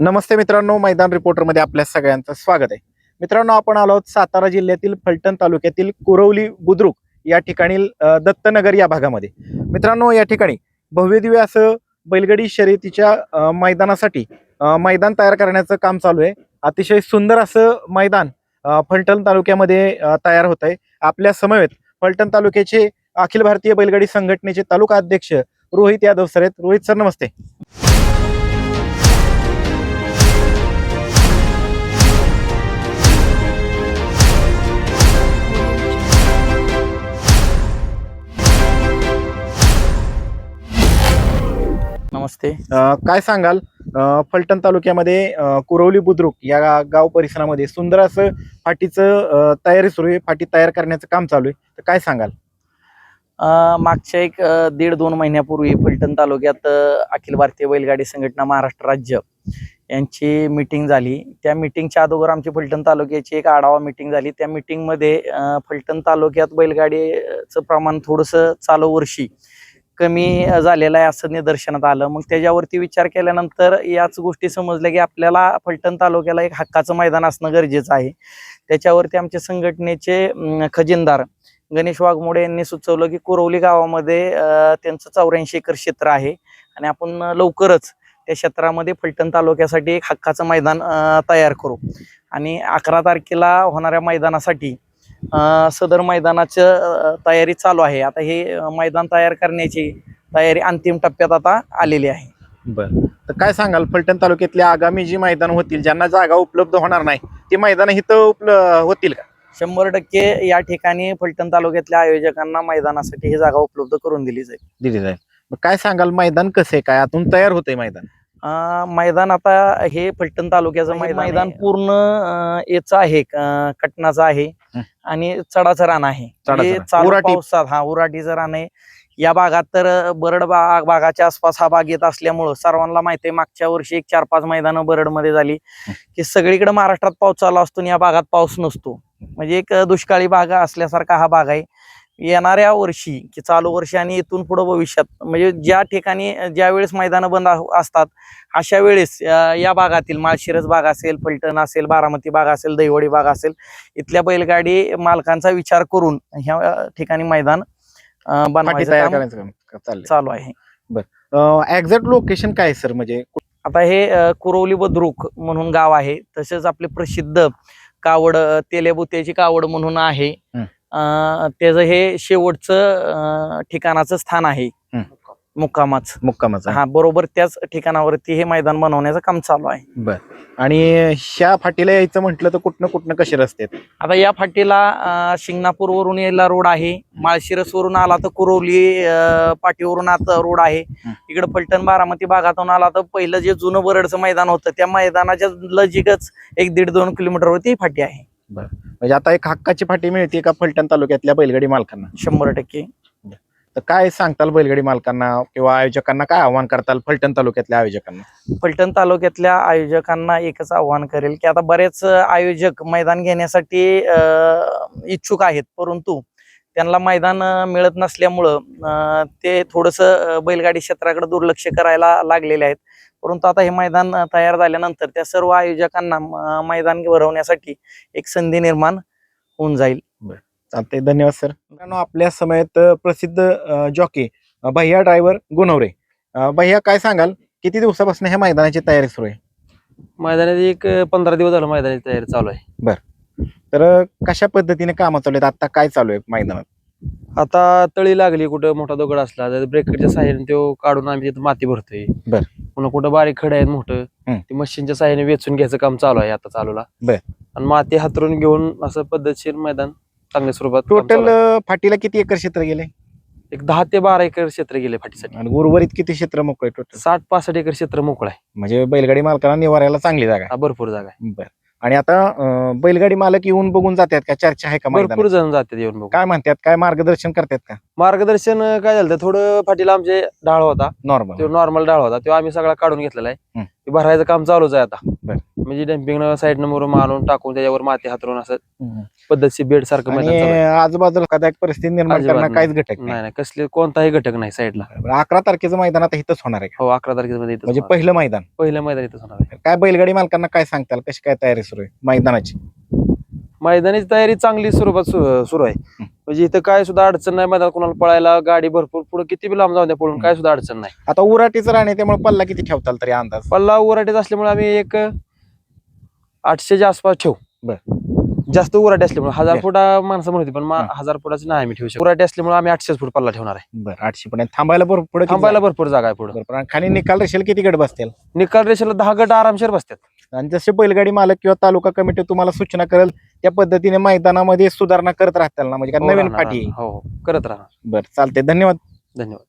नमस्ते मित्रांनो मैदान रिपोर्टरमध्ये आपल्या सगळ्यांचं स्वागत आहे. मित्रांनो आपण आलो आहोत सातारा जिल्ह्यातील फलटण तालुक्यातील कुरवली बुद्रुक या ठिकाणी दत्तनगर या भागामध्ये. मित्रांनो या ठिकाणी भव्यदिव्य असं बैलगाडी शर्यतीच्या मैदानासाठी मैदान तयार करण्याचं काम चालू आहे. अतिशय सुंदर असं मैदान फलटण तालुक्यामध्ये तयार होत आहे आपल्या समवेत फलटण तालुक्याचे अखिल भारतीय बैलगाडी संघटनेचे तालुका अध्यक्ष रोहित यादव सर आहेत. रोहित सर नमस्ते. नमस्ते अ, काय सांगाल? अ, फलटण तालुक्यामध्ये अ, कुरवली बुद्रुक या गा- गाव परिसरामध्ये सुंदर असं फाटीचं अ, तयारी सुरू आहे. फाटी तयार करण्याचं काम चालू आहे. तर काय सांगाल? अ, मागच्या एक अ, दीड दोन महिन्यापूर्वी फलटण तालुक्यात अ, अखिल भारतीय बैलगाडी संघटना महाराष्ट्र राज्य यांची मिटिंग झाली. त्या मिटिंगच्या अगोदर आमची फलटण तालुक्याची एक आढावा मिटिंग झाली. त्या मिटिंगमध्ये अ, फलटण तालुक्यात बैलगाडीचं प्रमाण थोडंसं चालू वर्षी कमी झालेला झालेलं आहे असं निदर्शनात आलं. मग त्याच्यावरती विचार केल्यानंतर याच गोष्टी समजल्या की आपल्याला फलटण तालुक्याला एक हक्काचं मैदान असणं गरजेचं आहे. त्याच्यावरती आमच्या संघटनेचे खजिनदार गणेश वाघमोडे यांनी सुचवलं की कुरवली गावामध्ये त्यांचं चौऱ्याऐंशी एकर क्षेत्र आहे. आणि आपण लवकरच त्या क्षेत्रामध्ये फलटण तालुक्यासाठी एक हक्काचं मैदान तयार करू. आणि अकरा तारखेला होणाऱ्या मैदानासाठी सदर मैदानाचं तयारी चालू आहे. आता हे मैदान तयार करण्याची तयारी अंतिम टप्प्यात आता आलेली आहे. बरं. तर काय सांगाल फलटण तालुक्यातली आगामी जी मैदान होतील ज्यांना जागा उपलब्ध होणार नाही ती मैदान इथं उपल होतील का? शंभर टक्के या ठिकाणी फलटण तालुक्यातल्या आयोजकांना मैदानासाठी ही जागा उपलब्ध करून दिली जाईल. दिली जाईल. मग काय सांगाल मैदान कसं आहे? काय आतून तयार होतंय मैदान? अं, मैदान आता हे फलटण तालुक्याचं हे मैदान पूर्ण अं, याचं आहे अं, कटनाचं आहे. आणि चढाचं रान आहे. म्हणजे. चालू. पावसात हा उराटीचं रान आहे. या भागात तर बरड बाग भागाच्या आसपास हा भाग येत असल्यामुळं सर्वांना माहिती आहे मागच्या वर्षी एक चार पाच मैदानं बरडमध्ये झाली. की सगळीकडे महाराष्ट्रात पाऊस चालू असतो आणि या भागात पाऊस नसतो. म्हणजे एक दुष्काळी भाग असल्यासारखा हा भाग आहे. येणाऱ्या वर्षी की चालू वर्षी आणि इथून पुढे भविष्यात म्हणजे ज्या ठिकाणी ज्या वेळेस मैदानं बंद असतात अशा वेळेस या भागातील माळशिरस भाग असेल फलटण असेल बारामती भाग असेल दहिवडी भाग असेल इथल्या बैलगाडी मालकांचा विचार करून ह्या ठिकाणी मैदान बनवायचं चालू आहे. एक्झॅक्ट लोकेशन काय सर म्हणजे आता हे कुरवली बुद्रुक म्हणून गाव आहे तसेच आपले प्रसिद्ध कावड तेलेबुत्याची कावड म्हणून आहे. त्याचं हे शेवटचं ठिकाणाचं स्थान आहे. मुक्कामाच. मुक्कामाचा. हा बरोबर त्याच ठिकाणावरती हे मैदान बनवण्याचं काम चालू आहे. बर. आणि ह्या फाटीला यायचं म्हटलं तर कुठनं कुठनं कसे रस्ते आहेत? आता या फाटीला शिंगणापूर वरून यायला रोड आहे. माळशिरस वरून आला तर कुरवली अ, पाटीवरून आता रोड आहे. हं. इकडे फलटण बारामती भागातून आला तर पहिलं जे जुनं बरडचं मैदान होतं त्या मैदानाच्या लजिकच एक दीड दोन किलोमीटरवरती ही फाटी आहे. म्हणजे आता एक हक्काची फाटी मिळते का फलटण तालुक्यातल्या बैलगाडी मालकांना? शंभर टक्के. तर काय सांगताल बैलगाडी मालकांना किंवा आयोजकांना? काय आव्हान करताल फलटण तालुक्यातल्या आयोजकांना? फलटण तालुक्यातल्या आयोजकांना एकच आव्हान करेल की आता बरेच आयोजक मैदान घेण्यासाठी इच्छुक आहेत. परंतु त्यांना मैदान मिळत नसल्यामुळं ते थोडंसं बैलगाडी क्षेत्राकडे दुर्लक्ष करायला लागलेले आहेत. परंतु आता हे मैदान तयार झाल्यानंतर त्या सर्व आयोजकांना मैदान भरवण्यासाठी एक संधी निर्माण होऊन जाईल. चालते धन्यवाद सर. मित्रांनो आपल्या समयात प्रसिद्ध जॉकी भैया ड्रायव्हर गुणवरे. भैया काय सांगाल? किती दिवसापासून ह्या मैदानाची तयारी सुरू आहे? मैदानात एक पंधरा दिवस झालं मैदानाची तयारी चालू आहे. तर कशा पद्धतीने कामं चालू आहेत? आता काय चालू आहे मैदानात? आता तळी लागली कुठं मोठा दगड असला तर ब्रेकरच्या साह्याने तो काढून आम्ही तिथं माती भरतोय. बर. पुन्हा कुठं बारीक खडे आहेत मोठं हम्म. ते मशीनच्या साह्याने वेचून घ्यायचं काम चालू आहे आता चालूला. बर. आणि माती हातरून घेऊन असं पद्धतशीर मैदान चांगल्या स्वरूपात काम टोटल चालू आहे. फाटीला किती एकर क्षेत्र गेले? एक दहा ते बारा एकर क्षेत्र गेले फाटीसाठी. आणि उर्वरित किती क्षेत्र मोकळे टोटल साठ पासष्ट एकर क्षेत्र मोकळं आहे. म्हणजे बैलगाडी मालकांना निवारायला चांगली जागा. हा, भरपूर जागा आहे. बरं. आणि आता बैलगाडी मालक येऊन बघून जातात का? चर्चा आहे का भरपूर मैदानात? जण जातात येऊन बघून. काय म्हणतात? काय मार्गदर्शन करतात का? मार्गदर्शन काय झालं? थोडं फाटीला आमचे डाळ होता. नॉर्मल तो नॉर्मल डाळ होता. तो आम्ही सगळा काढून घेतलेला आहे. ते भरायचं काम चालूच आहे आता. बर. म्हणजे डम्पिंग साईडनं मुरुम आणून टाकून त्याच्यावर माती हातरून असं पद्धतशीर बेड सारखं आणि मैदान चालू आहे. आजूबाजूला परिस्थिती निर्माण अजिबात करणार नाही. काहीच घटक नाही. नाही नाही. कसले कोणताही घटक नाही साईडला बरं, अकरा तारखेचं मैदान आता इथंच होणार आहे का? हो अकरा तारखेमध्ये इथंच म्हणजे होणार. पहिलं मैदान. पहिलं मैदान इथंच होणार आहे. काय बैलगाडी मालकांना काय सांगताल? कशी काय तयारी सुरू आहे? मैदानाची. मैदानाची तयारी चांगली स्वरूपात सुरू आहे. म्हणजे इथं काय सुद्धा अडचण नाही मैदान कोणाला पळायला गाडी भरपूर पुढे किती बी लांब जाऊ द्या पळून काय सुद्धा अडचण नाही. आता उराटीचं राहणे त्यामुळे पल्ला किती ठेवताल तरी अंदाज? पल्ला उराटेच असल्यामुळे आम्ही एक आठशेच्या आसपास ठेवू. बर. जास्त उराटे असल्यामुळे हजार. फुटा माणसं म्हणते पण मा- हं. हजार फुटाचं नाही आम्ही ठेवू शकतो. उराटे असल्यामुळे आम्ही आठशेच फूट पल्ला ठेवणार आहे. बरं आठशे पण थांबायला पुढे थांबायला भरपूर जागा आहे पुढे. आणि खाली निकाल रेषेल किती गट बसतील? निकाल रेषेला दहा गट आरामशीर बसतात. आणि जसे बैलगाडी मालक किंवा तालुका कमिटी तुम्हाला सूचना करेल त्या पद्धतीने मैदानामध्ये सुधारणा करत राहताल ना म्हणजे हो, नवीन पाठी. हो हो. करत राहणार. बरं चालते धन्यवाद. धन्यवाद.